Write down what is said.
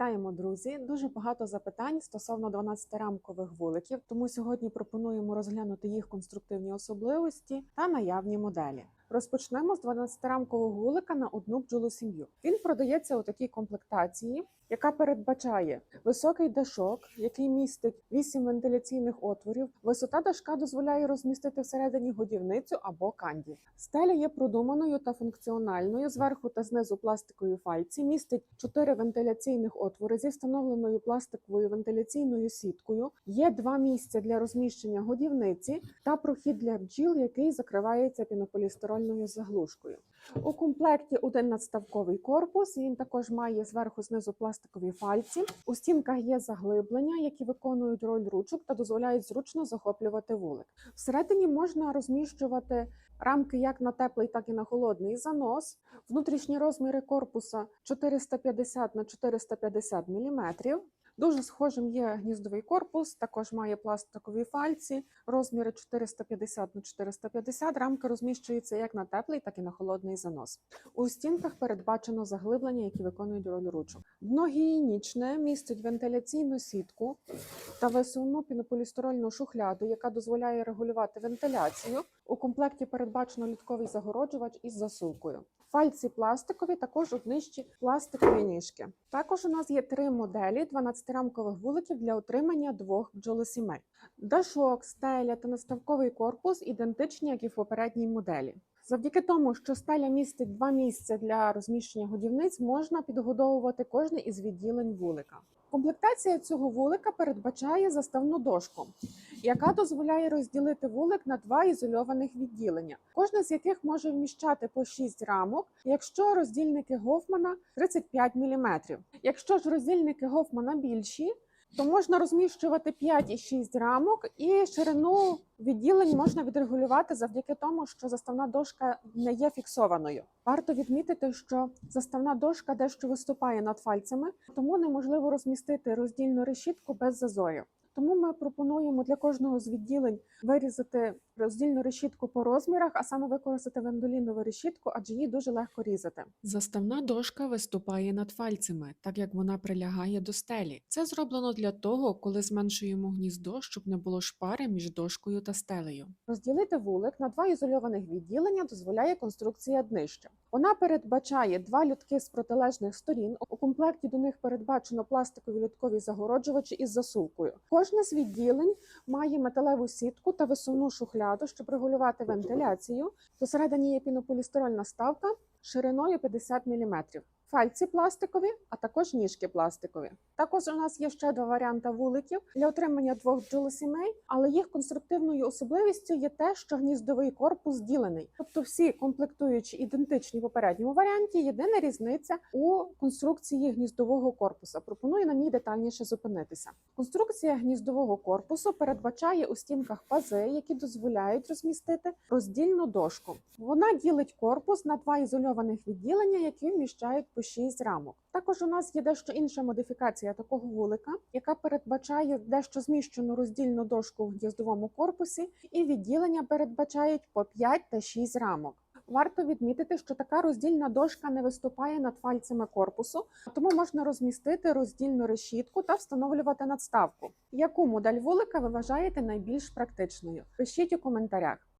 Вітаємо, друзі! Дуже багато запитань стосовно 12-рамкових вуликів, тому сьогодні пропонуємо розглянути їх конструктивні особливості та наявні моделі. Розпочнемо з 12-рамкового вулика на одну бджолу сім'ю. Він продається у такій комплектації, яка передбачає високий дашок, який містить 8 вентиляційних отворів. Висота дашка дозволяє розмістити всередині годівницю або канді. Стеля є продуманою та функціональною. Зверху та знизу пластикові фальці містить 4 вентиляційних отвори зі встановленою пластиковою вентиляційною сіткою. Є два місця для розміщення годівниці та прохід для бджіл, який закривається пінополістирольною заглушкою. У комплекті один надставковий корпус. Він також має зверху знизу пластикові фальці. У стінках є заглиблення, які виконують роль ручок та дозволяють зручно захоплювати вулик. Всередині можна розміщувати рамки як на теплий, так і на холодний занос. Внутрішні розміри корпуса 450 на 450 мм. Дуже схожим є гніздовий корпус, також має пластикові фальці, розміри 450 на 450. Рамки розміщуються як на теплий, так і на холодний занос. У стінках передбачено заглиблення, які виконують роль ручок. Дно гігієнічне містить вентиляційну сітку та висувну пінополістирольну шухляду, яка дозволяє регулювати вентиляцію. У комплекті передбачено літковий загороджувач із засувкою. Фальці пластикові, також однищі пластикові ніжки. Також у нас є три моделі 12-рамкових вуликів для отримання двох бджолосімей. Дашок, стеля та наставковий корпус ідентичні, як і в попередній моделі. Завдяки тому, що стеля містить два місця для розміщення годівниць, можна підгодовувати кожне із відділень вулика. Комплектація цього вулика передбачає заставну дошку, яка дозволяє розділити вулик на два ізольованих відділення, кожне з яких може вміщати по 6 рамок, якщо роздільники Гофмана 35 мм. Якщо ж роздільники Гофмана більші, то можна розміщувати 5 і 6 рамок, і ширину відділень можна відрегулювати завдяки тому, що заставна дошка не є фіксованою. Варто відмітити, що заставна дошка дещо виступає над фальцями, тому неможливо розмістити роздільну решітку без зазорів. Тому ми пропонуємо для кожного з відділень вирізати роздільну решітку по розмірах, а саме використати вендолінову решітку, адже її дуже легко різати. Заставна дошка виступає над фальцями, так як вона прилягає до стелі. Це зроблено для того, коли зменшуємо гніздо, щоб не було шпари між дошкою та стелею. Розділити вулик на два ізольованих відділення дозволяє конструкція днища. Вона передбачає два лютки з протилежних сторін. У комплекті до них передбачено пластикові люткові загороджувачі із засувкою. Кожне з відділень має металеву сітку та висувну шухляду, щоб регулювати вентиляцію. Посередині є пінополістирольна ставка шириною 50 мм. Фальці пластикові, а також ніжки пластикові. Також у нас є ще два варіанти вуликів для отримання двох бджолосімей, але їх конструктивною особливістю є те, що гніздовий корпус ділений. Тобто всі комплектуючі ідентичні попередньому варіанті. Єдина різниця у конструкції гніздового корпуса. Пропоную на ній детальніше зупинитися. Конструкція гніздового корпусу передбачає у стінках пази, які дозволяють розмістити роздільну дошку. Вона ділить корпус на два ізольованих відділення, які вміщають по 6 рамок. Також у нас є дещо інша модифікація такого вулика, яка передбачає дещо зміщену роздільну дошку в гніздовому корпусі, і відділення передбачають по 5 та 6 рамок. Варто відмітити, що така роздільна дошка не виступає над фальцями корпусу, тому можна розмістити роздільну решітку та встановлювати надставку. Яку модель вулика ви вважаєте найбільш практичною? Пишіть у коментарях.